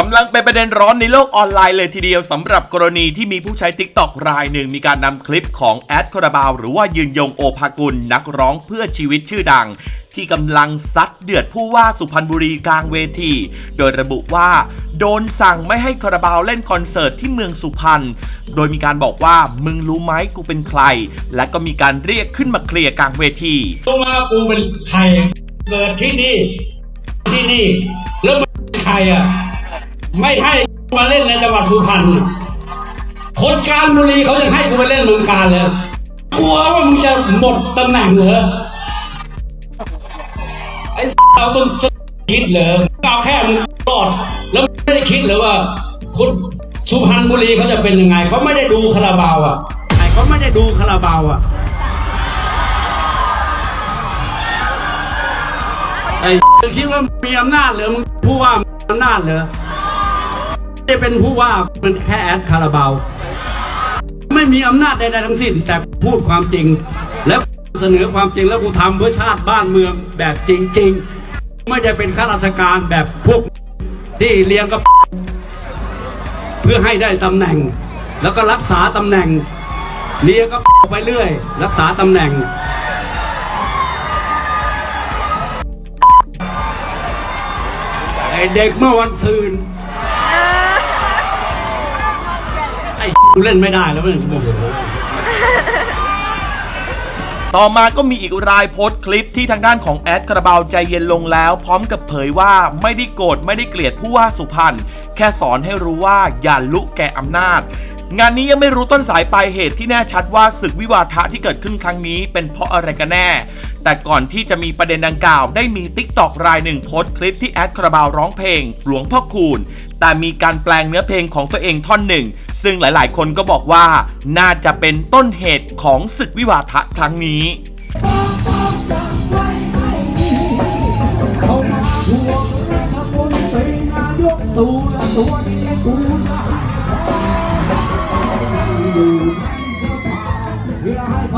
กำลังเป็นประเด็นร้อนในโลกออนไลน์เลยทีเดียวสำหรับกรณีที่มีผู้ใช้ t ิ k t o k รายหนึ่งมีการนำคลิปของแอดคาราบาวหรือว่ายืนยงโอภากุลนักร้องเพื่อชีวิตชื่อดัง ที่กำลังซัดเดือดผู้ว่าสุพรรณบุรีกลางเวที โดยระบุว่าโดนสั่งไม่ให้คาราบาวเล่นคอนเสิร์ตที่เมืองสุพรรณ โดยมีการบอกว่ามึงรู้ไหมกูเป็นใคร และก็มีการเรียกขึ้นมาเคลียร์กลางเวทีรู้มากูเป็นใครเกิดที่นี่ที่นี่แล้วมึงเป็นใครอะ ไม่ให้มาเล่นในจังหวัดสุพรรณคนการบุรีเขายังให้กูไปเล่นเมืองการเลย กลัวว่ามึงจะหมดตำแหน่งเหรอไอ้เราต้องคิดเหรอเอาแค่มึงรอด แล้วไม่ได้คิดเหรอว่าคนสุพรรณบุรีเขาจะเป็นยังไง เขาไม่ได้ดูคาราบาวอะไอ้เขาไม่ได้ดูคาราบาวอะไอ้คิดว่ามีอำนาจเหรอมึงผู้ว่ามีอำนาจเหรอ ไม่ได้เป็นผู้ว่าเป็นแค่แอดคาราบาว ไม่มีอำนาจใดๆทั้งสิ้น แต่พูดความจริง แล้วเสนอความจริงแล้วกูทำเพื่อชาติบ้านเมืองแบบจริง ๆ ไม่ได้เป็นข้าราชการแบบพวกที่เรียนกับเพื่อให้ได้ตำแหน่ง แล้วก็รักษาตำแหน่งเรียนก็ไปเรื่อย รักษาตำแหน่งไอเด็กเมื่อวันซืน กูเล่นไม่ได้แล้วมันโอ้โหต่อมาก็มีอีกรายโพสต์คลิปที่ทางด้านของแอดคาราบาวใจเย็นลงแล้ว พร้อมกับเผยว่าไม่ได้โกรธไม่ได้เกลียดผู้ว่าสุพรรณแค่สอนให้รู้ว่าอย่าลุกแก่อำนาจ งานนี้ยังไม่รู้ต้นสายปลายเหตุที่แน่ชัดว่าศึกวิวาทะที่เกิดขึ้นครั้งนี้ เป็นเพราะอะไรกันแน่ แต่ก่อนที่จะมีประเด็นดังกล่าว ได้มีติ๊กตอกรายหนึ่งโพสต์คลิปที่แอดคาราบาวร้องเพลง หลวงพ่อคูณ แต่มีการแปลงเนื้อเพลงของตัวเองท่อนหนึ่ง ซึ่งหลายๆ คนก็บอกว่า น่าจะเป็นต้นเหตุของศึกวิวาทะครั้งนี้ตัวตัวนี้กูจะ